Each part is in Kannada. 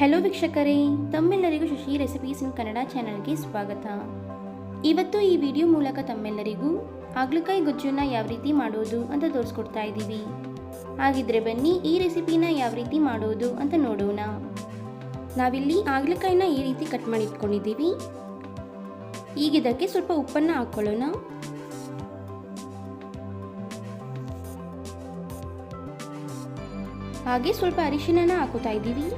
ಹೆಲೋ ವೀಕ್ಷಕರೇ, ತಮ್ಮೆಲ್ಲರಿಗೂ ಶಶಿ ರೆಸಿಪೀಸ್ ಇನ್ ಕನ್ನಡ ಚಾನಲ್ಗೆ ಸ್ವಾಗತ. ಇವತ್ತು ಈ ವಿಡಿಯೋ ಮೂಲಕ ತಮ್ಮೆಲ್ಲರಿಗೂ ಹಾಗಲಕಾಯಿ ಗೊಜ್ಜನ್ನ ಯಾವ ರೀತಿ ಮಾಡೋದು ಅಂತ ತೋರಿಸ್ಕೊಡ್ತಾ ಇದ್ದೀವಿ. ಹಾಗಿದ್ರೆ ಬನ್ನಿ ಈ ರೆಸಿಪಿನ ಯಾವ ರೀತಿ ಮಾಡೋದು ಅಂತ ನೋಡೋಣ. ನಾವಿಲ್ಲಿ ಹಾಗಲಕಾಯಿನ ಈ ರೀತಿ ಕಟ್ ಮಾಡಿ ಇಟ್ಕೊಂಡಿದ್ದೀವಿ. ಈಗ ಇದಕ್ಕೆ ಸ್ವಲ್ಪ ಉಪ್ಪನ್ನು ಹಾಕ್ಕೊಳ್ಳೋಣ ಹಾಗೆ ಸ್ವಲ್ಪ ಅರಿಶಿನ ಹಾಕೋತಾ ಇದ್ದೀವಿ.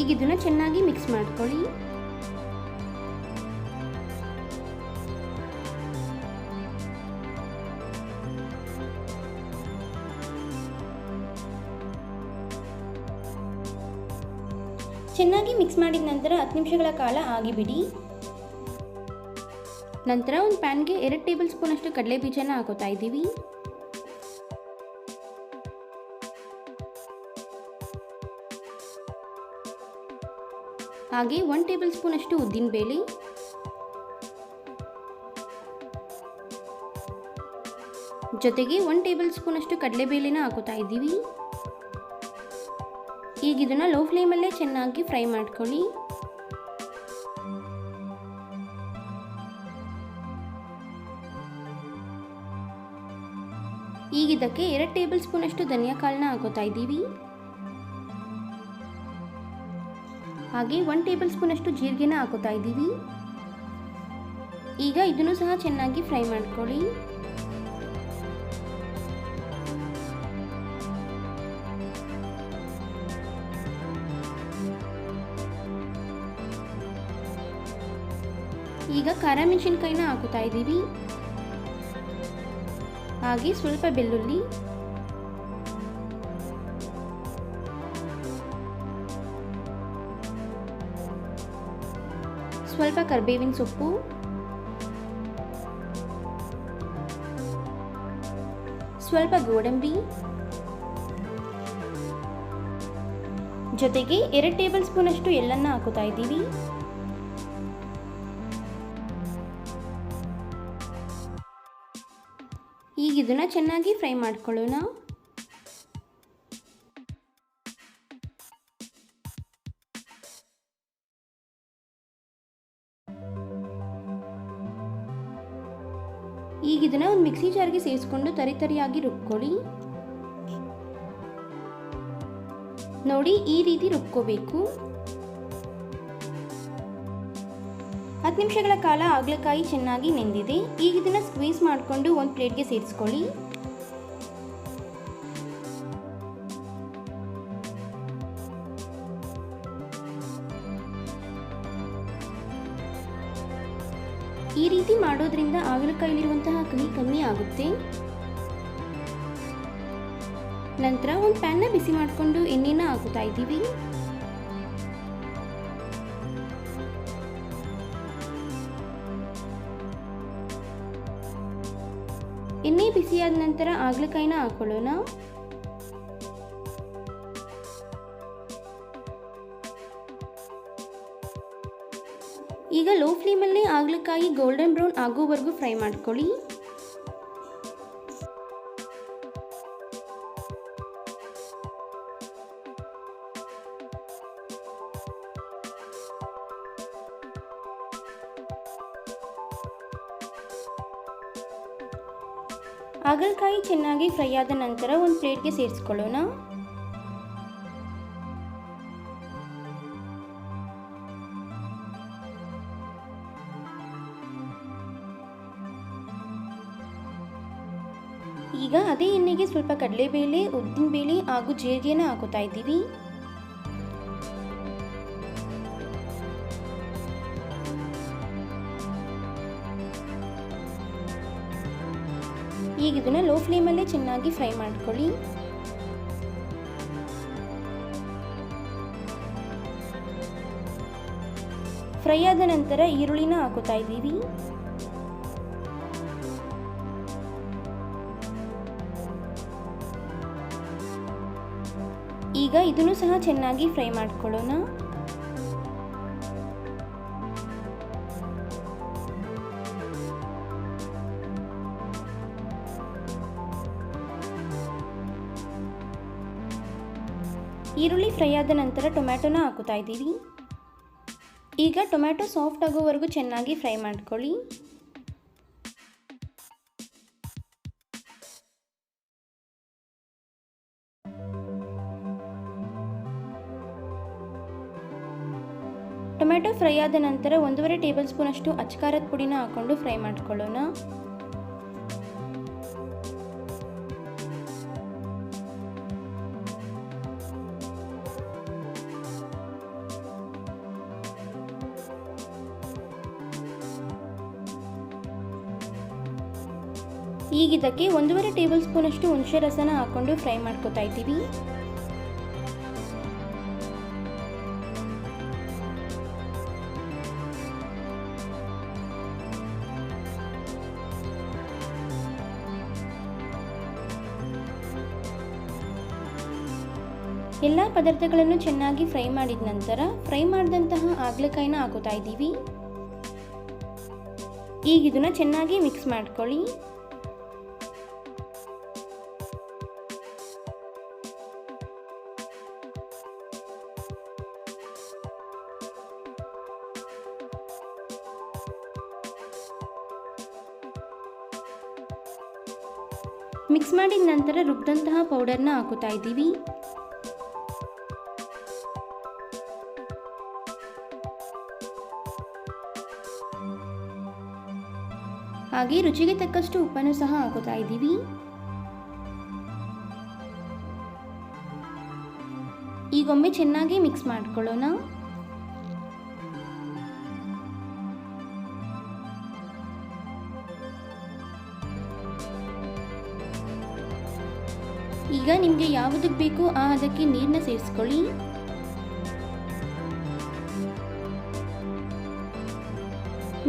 ಈಗ ಇದನ್ನು ಚೆನ್ನಾಗಿ ಮಿಕ್ಸ್ ಮಾಡ್ಕೊಳ್ಳಿ. ಚೆನ್ನಾಗಿ ಮಿಕ್ಸ್ ಮಾಡಿದ ನಂತರ ಹತ್ತು ನಿಮಿಷಗಳ ಕಾಲ ಆಗಿಬಿಡಿ. ನಂತರ ಒಂದು ಪ್ಯಾನ್ಗೆ ಎರಡು ಟೇಬಲ್ ಸ್ಪೂನ್ ಅಷ್ಟು ಕಡಲೆ ಬೀಜನ ಹಾಕೋತಾ ಇದ್ದೀವಿ. ಹಾಗೆ ಒನ್ ಟೇಬಲ್ ಸ್ಪೂನ್ ಅಷ್ಟು ಉದ್ದಿನ ಬೇಳೆ. ಜೊತೆಗೆ ಒನ್ ಟೇಬಲ್ ಸ್ಪೂನ್ ಅಷ್ಟು ಕಡಲೆಬೇಳೆನ ಹಾಕೋತಾ ಇದ್ದೀವಿ. ಈಗ ಇದನ್ನು ಲೋ ಫ್ಲೇಮಲ್ಲೇ ಚೆನ್ನಾಗಿ ಫ್ರೈ ಮಾಡ್ಕೊಳ್ಳಿ. ಈಗ ಇದಕ್ಕೆ ಎರಡು ಟೇಬಲ್ ಸ್ಪೂನ್ ಅಷ್ಟು ಧನಿಯಾ ಕಾಳನ್ನ ಹಾಕೋತಾ ಇದ್ದೀವಿ. ಹಾಗೆ ಒನ್ ಟೇಬಲ್ ಸ್ಪೂನಷ್ಟು ಜೀರಿಗೆನ ಹಾಕೋತಾ ಇದ್ದೀವಿ. ಈಗ ಇದನ್ನು ಸಹ ಚೆನ್ನಾಗಿ ಫ್ರೈ ಮಾಡ್ಕೊಳ್ಳಿ. ಈಗ ಖಾರ ಮೆಣಸಿನ್ಕಾಯಿನ ಹಾಕುತ್ತಾ ಇದ್ದೀವಿ. ಹಾಗೆ ಸ್ವಲ್ಪ ಬೆಳ್ಳುಳ್ಳಿ ಸ್ವಲ್ಪ ಕರ್ಬೇವಿನ ಸೊಪ್ಪು. ಸ್ವಲ್ಪ ಗೋಡಂಬಿ. ಜೊತೆಗೆ ಎರಡು ಟೇಬಲ್ ಸ್ಪೂನ್ ಅಷ್ಟು ಎಲ್ಲನ್ನ ಹಾಕುತ್ತಾ ಇದ್ದೀವಿ. ಈಗ ಇದನ್ನ ಚೆನ್ನಾಗಿ ಫ್ರೈ ಮಾಡ್ಕೊಳ್ಳೋಣ. ಈಗ ಇದನ್ನ ಒಂದು ಮಿಕ್ಸಿ ಜಾರ್ಗೆ ಸೇರಿಸ್ಕೊಂಡು ತರಿ ತರಿಯಾಗಿ ರುಬ್ಕೊಳ್ಳಿ. ನೋಡಿ, ಈ ರೀತಿ ರುಬ್ಕೋಬೇಕು. ಹತ್ತು ನಿಮಿಷಗಳ ಕಾಲ ಹಾಗಲಕಾಯಿ ಚೆನ್ನಾಗಿ ನೆಂದಿದೆ. ಈಗ ಇದನ್ನ ಸ್ಕ್ವೀಸ್ ಮಾಡಿಕೊಂಡು ಒಂದು ಪ್ಲೇಟ್ಗೆ ಸೇರಿಸ್ಕೊಳ್ಳಿ. ರೀತಿ ಮಾಡೋದ್ರಿಂದ ಹಾಗಲಕಾಯಿಲಿರುವಂತಹ ಕಹಿ ಕಮ್ಮಿ ಆಗುತ್ತೆ. ನಂತರ ಒಂದು ಪ್ಯಾನ್ನ ಬಿಸಿ ಮಾಡಿಕೊಂಡು ಎಣ್ಣೆನ ಹಾಕುತ್ತಾ ಇದ್ದೀವಿ. ಎಣ್ಣೆ ಬಿಸಿಯಾದ ನಂತರ ಹಾಗಲಕಾಯಿನ ಹಾಕೊಳ್ಳೋಣ. ಈಗ ಲೋ ಫ್ಲೇಮಲ್ಲೇ ಆಗಲಕಾಯಿ ಗೋಲ್ಡನ್ ಬ್ರೌನ್ ಆಗೋವರೆಗೂ ಫ್ರೈ ಮಾಡ್ಕೊಳ್ಳಿ. ಹಾಗಲಕಾಯಿ ಚೆನ್ನಾಗಿ ಫ್ರೈ ಆದ ನಂತರ ಒಂದು ಪ್ಲೇಟ್ಗೆ ಸೇರಿಸ್ಕೊಳ್ಳೋಣ. ಈಗ ಅದೇ ಎಣ್ಣೆಗೆ ಸ್ವಲ್ಪ ಕಡಲೆಬೇಳೆ, ಉದ್ದಿನಬೇಳೆ ಹಾಗೂ ಜೀರಿಗೆನ ಹಾಕೋತಾ ಇದ್ದೀವಿ. ಈಗ ಇದನ್ನ ಲೋ ಫ್ಲೇಮಲ್ಲೇ ಚೆನ್ನಾಗಿ ಫ್ರೈ ಮಾಡ್ಕೊಳ್ಳಿ. ಫ್ರೈ ಆದ ನಂತರ ಈರುಳ್ಳಿನ ಹಾಕೋತಾ ಇದ್ದೀವಿ. ಈಗ ಇದನ್ನು ಸಹ ಚೆನ್ನಾಗಿ ಫ್ರೈ ಮಾಡ್ಕೊಳ್ಳೋಣ. ಈರುಳ್ಳಿ ಫ್ರೈ ಆದ ನಂತರ ಟೊಮ್ಯಾಟೊನ ಹಾಕುತ್ತಾ ಇದ್ದೀವಿ ಈಗ ಟೊಮ್ಯಾಟೊ ಸಾಫ್ಟ್ ಆಗೋವರೆಗೂ ಚೆನ್ನಾಗಿ ಫ್ರೈ ಮಾಡ್ಕೊಳ್ಳಿ. ಫ್ರೈ ಆದ ನಂತರ ಒಂದೂವರೆ ಟೇಬಲ್ ಸ್ಪೂನಷ್ಟು ಅಚ್ಕಾರದ ಪುಡಿನ ಹಾಕೊಂಡು ಫ್ರೈ ಮಾಡ್ಕೊಳ್ಳೋಣ. ಈಗಿದ್ದಕ್ಕೆ ಒಂದೂವರೆ ಟೇಬಲ್ ಸ್ಪೂನಷ್ಟು ಹುಣಸೆ ರಸನ ಹಾಕೊಂಡು ಫ್ರೈ ಮಾಡ್ಕೋತಾ ಇದ್ದೀವಿ. ಎಲ್ಲ ಪದಾರ್ಥಗಳನ್ನು ಚೆನ್ನಾಗಿ ಫ್ರೈ ಮಾಡಿದ ನಂತರ ಫ್ರೈ ಮಾಡಿದಂತಹ ಆಗ್ಲೆಕಾಯಿನ ಹಾಕೋತಾ ಇದ್ದೀವಿ. ಈಗ ಇದನ್ನು ಚೆನ್ನಾಗಿ ಮಿಕ್ಸ್ ಮಾಡ್ಕೊಳ್ಳಿ. ಮಿಕ್ಸ್ ಮಾಡಿದ ನಂತರ ರುಬ್ಬಿದಂತಹ ಪೌಡರ್ನ ಹಾಕುತ್ತಾ ಇದ್ದೀವಿ. ಹಾಗೆ ರುಚಿಗೆ ತಕ್ಕಷ್ಟು ಉಪ್ಪನ್ನು ಸಹ ಹಾಕುತ್ತಾ ಇದ್ದೀವಿ. ಈಗೊಮ್ಮೆ ಚೆನ್ನಾಗಿ ಮಿಕ್ಸ್ ಮಾಡ್ಕೊಳ್ಳೋಣ. ಈಗ ನಿಮಗೆ ಯಾವುದಕ್ಕೆ ಬೇಕೋ ಆ ಅದಕ್ಕೆ ನೀರನ್ನ ಸೇರಿಸ್ಕೊಳ್ಳಿ.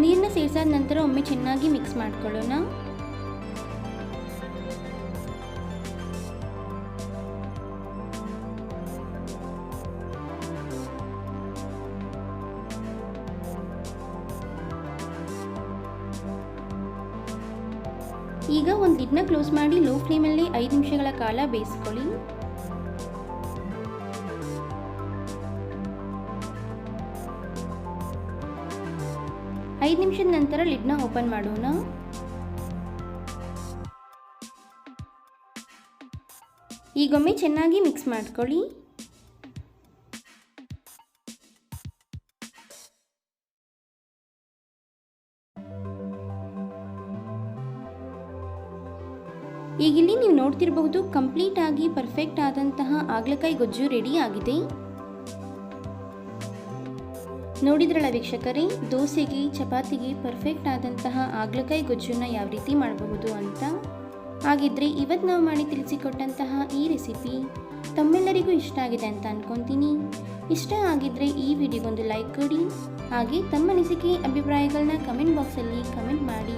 ನೀರನ್ನ ಸೇರಿಸಾದ ನಂತರ ಒಮ್ಮೆ ಚೆನ್ನಾಗಿ ಮಿಕ್ಸ್ ಮಾಡ್ಕೊಳ್ಳೋಣ. ಈಗ ಒಂದು ಲಿಡ್ನ ಕ್ಲೋಸ್ ಮಾಡಿ ಲೋ ಫ್ಲೇಮಲ್ಲಿ ಐದು ನಿಮಿಷಗಳ ಕಾಲ ಬೇಯಿಸ್ಕೊಳ್ಳಿ. ಐದು ನಿಮಿಷದ ನಂತರ ಲಿಡ್ನ ಓಪನ್ ಮಾಡೋಣ. ಈಗೊಮ್ಮೆ ಚೆನ್ನಾಗಿ ಮಿಕ್ಸ್ ಮಾಡ್ಕೊಳ್ಳಿ. ಈಗಿಲ್ಲಿ ನೀವು ನೋಡ್ತಿರಬಹುದು ಕಂಪ್ಲೀಟ್ ಆಗಿ ಪರ್ಫೆಕ್ಟ್ ಆದಂತಹ ಆಗ್ಲಕಾಯಿ ಗೊಜ್ಜು ರೆಡಿ ಆಗಿದೆ. ನೋಡಿದ್ರಲ್ಲ ವೀಕ್ಷಕರೇ, ದೋಸೆಗೆ, ಚಪಾತಿಗೆ ಪರ್ಫೆಕ್ಟ್ ಆದಂತಹ ಆಗ್ಲಕಾಯಿ ಗೊಜ್ಜನ್ನು ಯಾವ ರೀತಿ ಮಾಡಬಹುದು ಅಂತ? ಹಾಗಿದ್ರೆ ಇವತ್ತು ನಾವು ಮಾಡಿ ತಿಳಿಸಿಕೊಟ್ಟಂತಹ ಈ ರೆಸಿಪಿ ತಮ್ಮೆಲ್ಲರಿಗೂ ಇಷ್ಟ ಆಗಿದೆ ಅಂತ ಅನ್ಕೊತೀನಿ. ಇಷ್ಟ ಆಗಿದ್ರೆ ಈ ವಿಡಿಯೋಗೊಂದು ಲೈಕ್ ಕೊಡಿ, ಹಾಗೆ ತಮ್ಮ ಅನಿಸಿಕೆ ಅಭಿಪ್ರಾಯಗಳನ್ನ ಕಮೆಂಟ್ ಬಾಕ್ಸಲ್ಲಿ ಕಮೆಂಟ್ ಮಾಡಿ.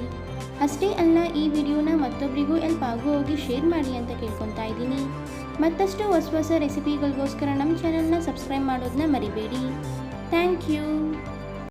ಅಷ್ಟೇ ಅಲ್ಲ, ಈ ವಿಡಿಯೋನ ಮತ್ತೊಬ್ಬರಿಗೂ ಎಲ್ಪ್ ಆಗೋ ಹೋಗಿ ಶೇರ್ ಮಾಡಿ ಅಂತ ಕೇಳ್ಕೊತಾ ಇದ್ದೀನಿ. ಮತ್ತಷ್ಟು ಹೊಸ ಹೊಸ ರೆಸಿಪಿಗಳಿಗೋಸ್ಕರ ನಮ್ಮ ಚಾನಲ್ನ ಸಬ್ಸ್ಕ್ರೈಬ್ ಮಾಡೋದನ್ನ ಮರಿಬೇಡಿ. Thank you.